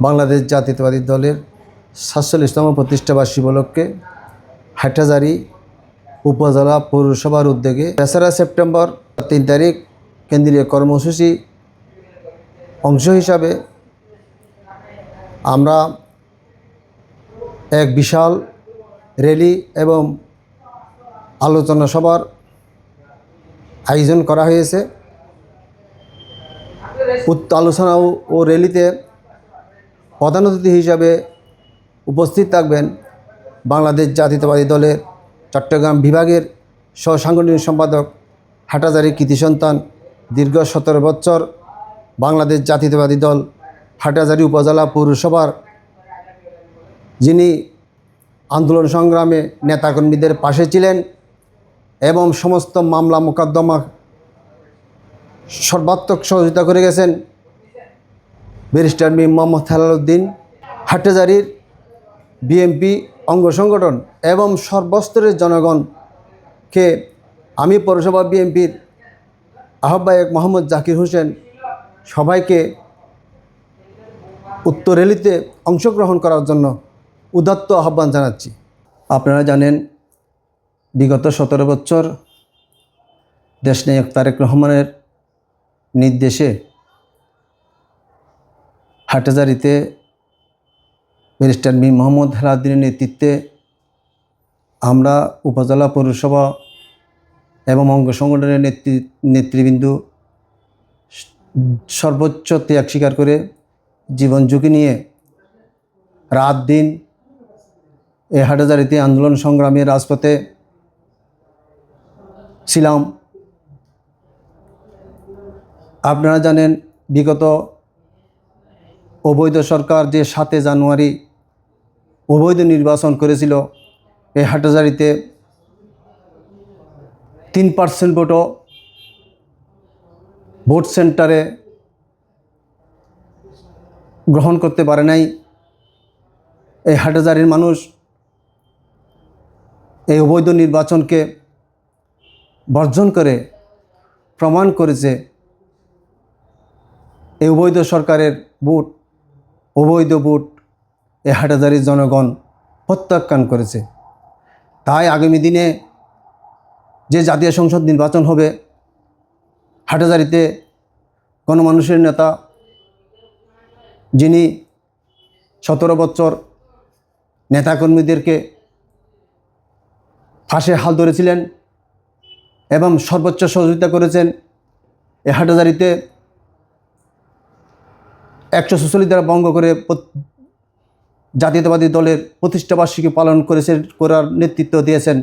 বাংলাদেশ জাতীয়তাবাদী দলের সাতচল্লিশতম প্রতিষ্ঠাবার্ষিকী উপলক্ষে হাটহাজারি উপজেলা পৌরসভার উদ্যোগে তেসরা সেপ্টেম্বর তিন তারিখ কেন্দ্রীয় কর্মসূচি অংশ হিসাবে আমরা এক বিশাল র্যালি এবং আলোচনা সভার আয়োজন করা হয়েছে। আলোচনা ও র্যালিতে প্রধান অতিথি হিসাবে উপস্থিত থাকবেন বাংলাদেশ জাতীয়তাবাদী দলের চট্টগ্রাম বিভাগের সহসাংগঠনিক সম্পাদক হাটাজারি কৃতি সন্তান, দীর্ঘ সতেরো বছর বাংলাদেশ জাতীয়তাবাদী দল হাটাজারি উপজেলা পৌরসভার যিনি আন্দোলন সংগ্রামে নেতাকর্মীদের পাশে ছিলেন এবং সমস্ত মামলা মোকদ্দমা সর্বাত্মক সহযোগিতা করে গেছেন। ব্যারিস্টার মি মোহাম্মদ হেলালুদ্দিন হাট্টাজারির বিএমপি অঙ্গ সংগঠন এবং সর্বস্তরের জনগণকে আমি পৌরসভা বিএনপির আহ্বায়ক মোহাম্মদ জাকির হোসেন সবাইকে উত্তর রেলিতে অংশগ্রহণ করার জন্য উদাত্ত আহ্বান জানাচ্ছি। আপনারা জানেন, বিগত সতেরো বছর দেশনায়ক তারেক রহমানের নির্দেশে হাটাজারিতে ব্যারিস্টার মীর মোহাম্মদ হেলাউদ্দিনের নেতৃত্বে আমরা উপজেলা পৌরসভা এবং অঙ্গ সংগঠনের নেতৃ, নেতৃবৃন্দ সর্বোচ্চ ত্যাগ স্বীকার করে জীবন ঝুঁকি নিয়ে রাত দিন এ হাটাজারিতে আন্দোলন সংগ্রামে রাজপথে ছিলাম। আপনারা জানেন, বিগত অবৈধ সরকার যে সাতে জানুয়ারি অবৈধ নির্বাচন করেছিল, এই হাটাজারিতে তিন পার্সেন্ট ভোটও ভোট সেন্টারে গ্রহণ করতে পারে নাই। এই হাটাজারির মানুষ এই অবৈধ নির্বাচনকে বর্জন করে প্রমাণ করেছে, এই অবৈধ সরকারের ভোট অবৈধ ভোট এ হাটাজারির জনগণ প্রত্যাখ্যান করেছে। তাই আগামী দিনে যে জাতীয় সংসদ নির্বাচন হবে হাটাজারিতে গণমানুষের নেতা যিনি সতেরো বছর নেতাকর্মীদেরকে ফাঁসে হাল ধরেছিলেন এবং সর্বোচ্চ সহযোগিতা করেছেন, এ হাটাজারিতে একশো সুচলিত দ্বারা ভঙ্গ করে জাতীয়তাবাদী দলের প্রতিষ্ঠাবার্ষিকী পালন করেছে, করার নেতৃত্ব দিয়েছেন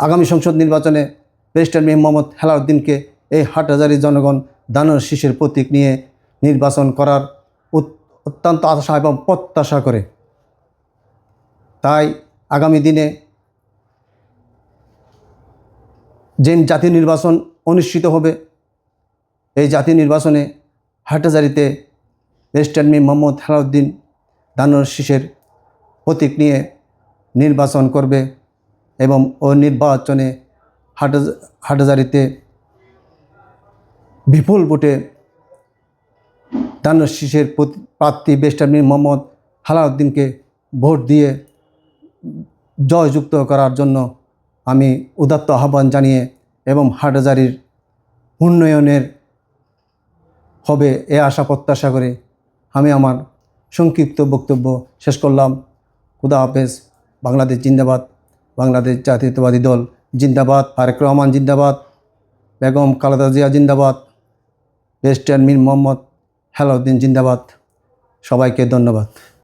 আগামী সংসদ নির্বাচনে ব্যারিস্টার মীর মোহাম্মদ হেলাউদ্দিনকে এই হাটহাজারি জনগণ দানের শীষের প্রতীক নিয়ে নির্বাচন করার অত্যন্ত আশা এবং প্রত্যাশা করে। তাই আগামী দিনে যে জাতীয় নির্বাচন অনুষ্ঠিত হবে, এই জাতীয় নির্বাচনে হাটহাজারিতে রেজিস্ট্রার মীর মোহাম্মদ হেলাউদ্দিন দানোর শীষের প্রতীক নিয়ে নির্বাচন করবে এবং ও নির্বাচনে হাটা হাটহাজারিতে বিপুল ভোটে দানোর শীষের প্রার্থী বেস্টার মীর মোহাম্মদ হালাউদ্দিনকে ভোট দিয়ে জয়যুক্ত করার জন্য আমি উদাত্ত আহ্বান জানিয়ে এবং হাটহাজারির উন্নয়নের হবে এ আশা প্রত্যাশা করে আমি আমার সংক্ষিপ্ত বক্তব্য শেষ করলাম। খুদা হাফেজ, বাংলাদেশ জিন্দাবাদ, বাংলাদেশ জাতীয়তাবাদী দল জিন্দাবাদ ফারেক রহমান জিন্দাবাদ, বেগম খালেদা জিয়া জিন্দাবাদ রেজিস্ট্রার মীর মোহাম্মদ হেলাউদ্দিন জিন্দাবাদ। সবাইকে ধন্যবাদ।